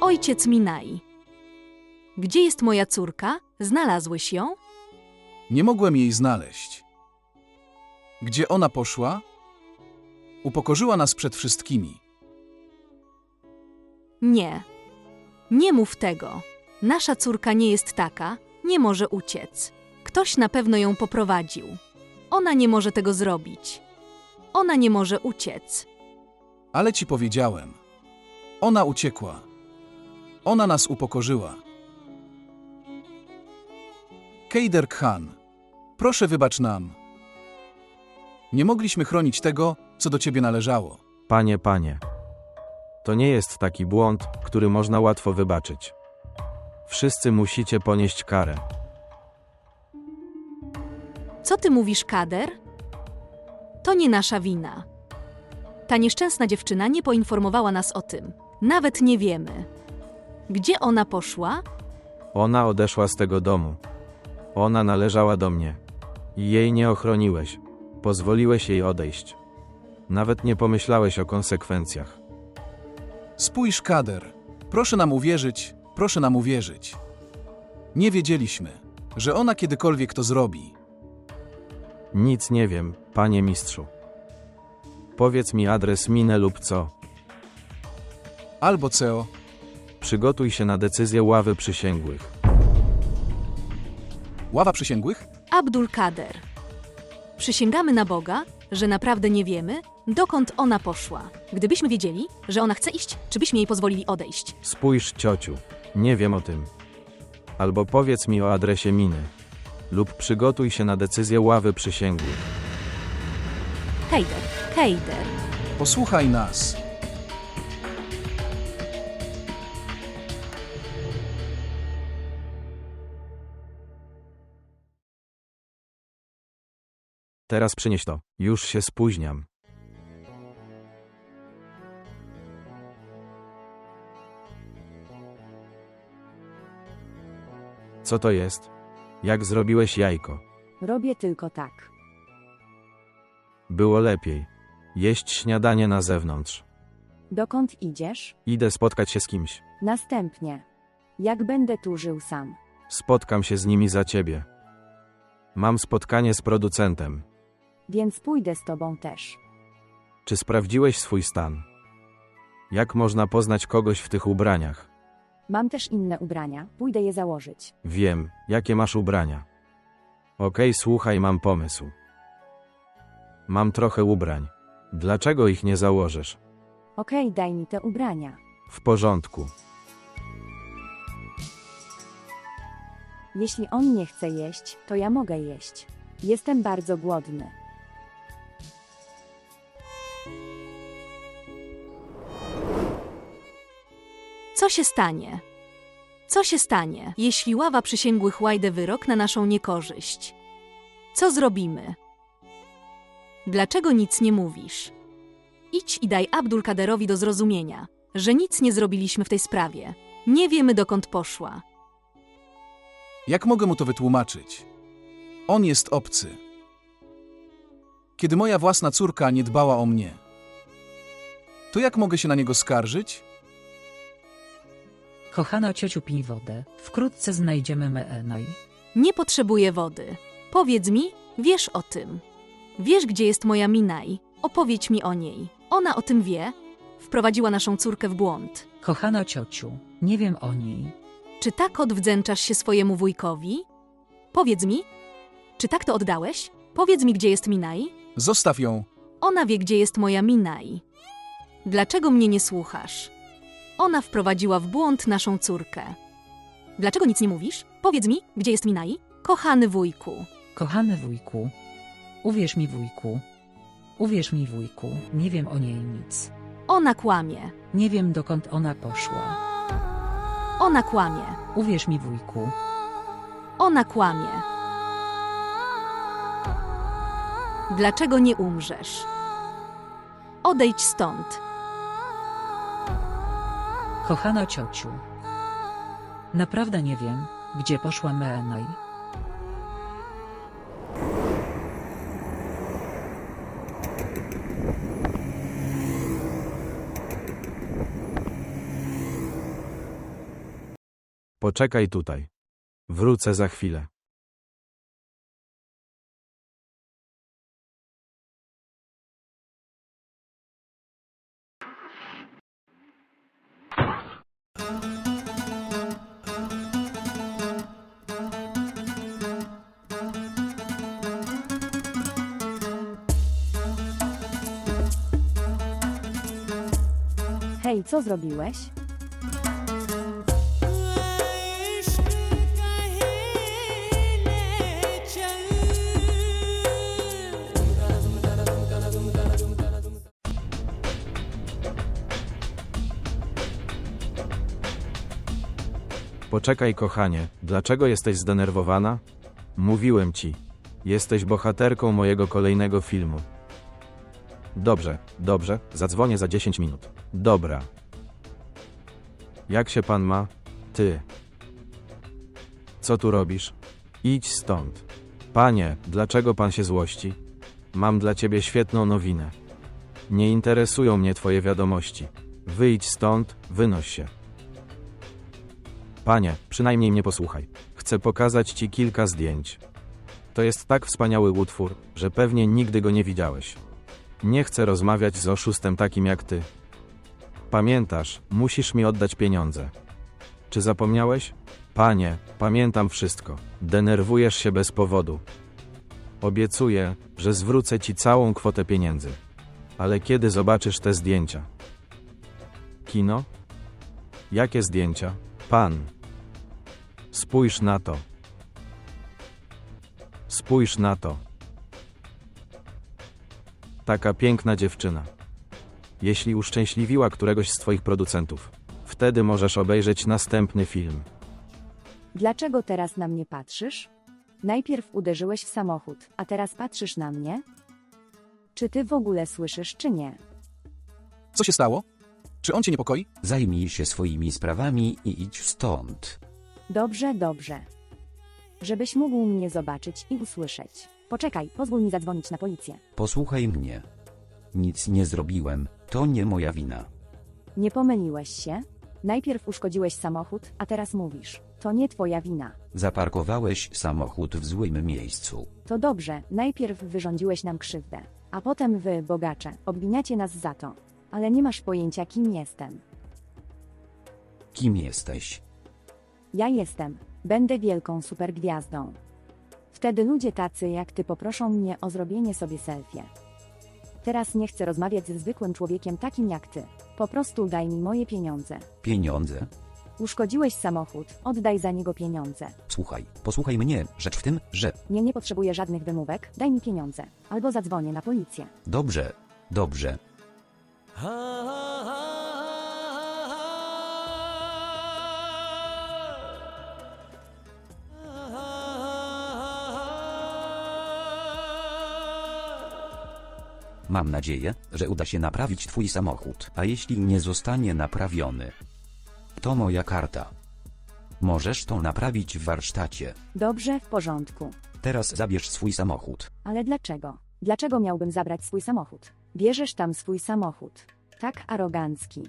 Ojciec Minai. Gdzie jest moja córka? Znalazłeś ją? Nie mogłem jej znaleźć. Gdzie ona poszła? Upokorzyła nas przed wszystkimi. Nie. Nie mów tego. Nasza córka nie jest taka, nie może uciec. Ktoś na pewno ją poprowadził. Ona nie może tego zrobić. Ona nie może uciec. Ale ci powiedziałem. Ona uciekła. Ona nas upokorzyła. Kejder Khan, proszę wybacz nam. Nie mogliśmy chronić tego, co do ciebie należało. Panie, panie. To nie jest taki błąd, który można łatwo wybaczyć. Wszyscy musicie ponieść karę. Co ty mówisz, Kader? To nie nasza wina. Ta nieszczęsna dziewczyna nie poinformowała nas o tym. Nawet nie wiemy. Gdzie ona poszła? Ona odeszła z tego domu. Ona należała do mnie. I jej nie ochroniłeś. Pozwoliłeś jej odejść. Nawet nie pomyślałeś o konsekwencjach. Spójrz, Kader. Proszę nam uwierzyć, proszę nam uwierzyć. Nie wiedzieliśmy, że ona kiedykolwiek to zrobi. Nic nie wiem, panie mistrzu. Powiedz mi adres minę lub co. Albo CEO, Przygotuj się na decyzję ławy przysięgłych. ława przysięgłych? Abdul Kader. Przysięgamy na Boga, że naprawdę nie wiemy, dokąd ona poszła. Gdybyśmy wiedzieli, że ona chce iść, czy byśmy jej pozwolili odejść? Spójrz, ciociu, nie wiem o tym. Albo powiedz mi o adresie miny. Lub przygotuj się na decyzję ławy przysięgłych. Kejder, Kejder. Posłuchaj nas. Teraz przynieś to. Już się spóźniam. Co to jest? Jak zrobiłeś jajko? Robię tylko tak. Było lepiej. Jeść śniadanie na zewnątrz. Dokąd idziesz? Idę spotkać się z kimś. Następnie. Jak będę tu żył sam? Spotkam się z nimi za ciebie. Mam spotkanie z producentem. Więc pójdę z tobą też. Czy sprawdziłeś swój stan? Jak można poznać kogoś w tych ubraniach? Mam też inne ubrania, pójdę je założyć. Wiem, jakie masz ubrania. Okej, słuchaj, mam pomysł. Mam trochę ubrań. Dlaczego ich nie założysz? Okej, daj mi te ubrania. W porządku. Jeśli on nie chce jeść, to ja mogę jeść. Jestem bardzo głodny. Co się stanie? Co się stanie, jeśli ława przysięgłych łajdę wyrok na naszą niekorzyść? Co zrobimy? Dlaczego nic nie mówisz? Idź i daj Abdul Kaderowi do zrozumienia, że nic nie zrobiliśmy w tej sprawie. Nie wiemy dokąd poszła. Jak mogę mu to wytłumaczyć? On jest obcy. Kiedy moja własna córka nie dbała o mnie, to jak mogę się na niego skarżyć? Kochana ciociu pij wodę, wkrótce znajdziemy Meenaj. Nie potrzebuję wody. Powiedz mi, wiesz o tym. Wiesz, gdzie jest moja Minaj. Opowiedz mi o niej. Ona o tym wie. Wprowadziła naszą córkę w błąd. Kochana ciociu, nie wiem o niej. Czy tak odwdzięczasz się swojemu wujkowi? Powiedz mi, czy tak to oddałeś? Powiedz mi, gdzie jest Minai? Zostaw ją. Ona wie, gdzie jest moja Minai. Dlaczego mnie nie słuchasz? Ona wprowadziła w błąd naszą córkę. Dlaczego nic nie mówisz? Powiedz mi, gdzie jest Minai? Kochany wujku. Kochany wujku, uwierz mi wujku. Uwierz mi wujku, nie wiem o niej nic. Ona kłamie. Nie wiem dokąd ona poszła. Ona kłamie. Uwierz mi wujku. Ona kłamie. Dlaczego nie umrzesz? Odejdź stąd. Kochana ciociu, Naprawdę nie wiem, gdzie poszła Meenoj. Poczekaj tutaj. Wrócę za chwilę. Hej, co zrobiłeś? Poczekaj, kochanie, dlaczego jesteś zdenerwowana? Mówiłem ci. Jesteś bohaterką mojego kolejnego filmu. Dobrze, dobrze, zadzwonię za 10 minut. Dobra. Jak się pan ma? Ty. Co tu robisz? Idź stąd. Panie, dlaczego pan się złości? Mam dla ciebie świetną nowinę. Nie interesują mnie twoje wiadomości. Wyjdź stąd, wynoś się. Panie, przynajmniej mnie posłuchaj. Chcę pokazać ci kilka zdjęć. To jest tak wspaniały utwór, że pewnie nigdy go nie widziałeś. Nie chcę rozmawiać z oszustem takim jak ty. Pamiętasz, musisz mi oddać pieniądze. Czy zapomniałeś? Panie, pamiętam wszystko. Denerwujesz się bez powodu. Obiecuję, że zwrócę ci całą kwotę pieniędzy. Ale kiedy zobaczysz te zdjęcia? Kino? Jakie zdjęcia? Pan. Spójrz na to. Spójrz na to. Taka piękna dziewczyna. Jeśli uszczęśliwiła któregoś z Twoich producentów, wtedy możesz obejrzeć następny film. Dlaczego teraz na mnie patrzysz? Najpierw uderzyłeś w samochód, a teraz patrzysz na mnie? Czy ty w ogóle słyszysz, czy nie? Co się stało? Czy on cię niepokoi? Zajmij się swoimi sprawami i idź stąd. Dobrze, dobrze. Żebyś mógł mnie zobaczyć i usłyszeć. Poczekaj, pozwól mi zadzwonić na policję. Posłuchaj mnie. Nic nie zrobiłem, to nie moja wina. Nie pomyliłeś się? Najpierw uszkodziłeś samochód, a teraz mówisz. To nie twoja wina. Zaparkowałeś samochód w złym miejscu. To dobrze, najpierw wyrządziłeś nam krzywdę, a potem wy, bogacze, obwiniacie nas za to. Ale nie masz pojęcia, kim jestem. Kim jesteś? Ja jestem. Będę wielką supergwiazdą. Wtedy ludzie tacy jak ty poproszą mnie o zrobienie sobie selfie. Teraz nie chcę rozmawiać ze zwykłym człowiekiem takim jak ty. Po prostu daj mi moje pieniądze. Pieniądze? Uszkodziłeś samochód, oddaj za niego pieniądze. Słuchaj, posłuchaj mnie. Rzecz w tym, że. Nie, nie potrzebuję żadnych wymówek, daj mi pieniądze. Albo zadzwonię na policję. Dobrze, dobrze. Mam nadzieję, że uda się naprawić twój samochód, a jeśli nie zostanie naprawiony, to moja karta. Możesz to naprawić w warsztacie. Dobrze, w porządku. Teraz zabierz swój samochód. Ale dlaczego? Dlaczego miałbym zabrać swój samochód? Bierzesz tam swój samochód. Tak arogancki.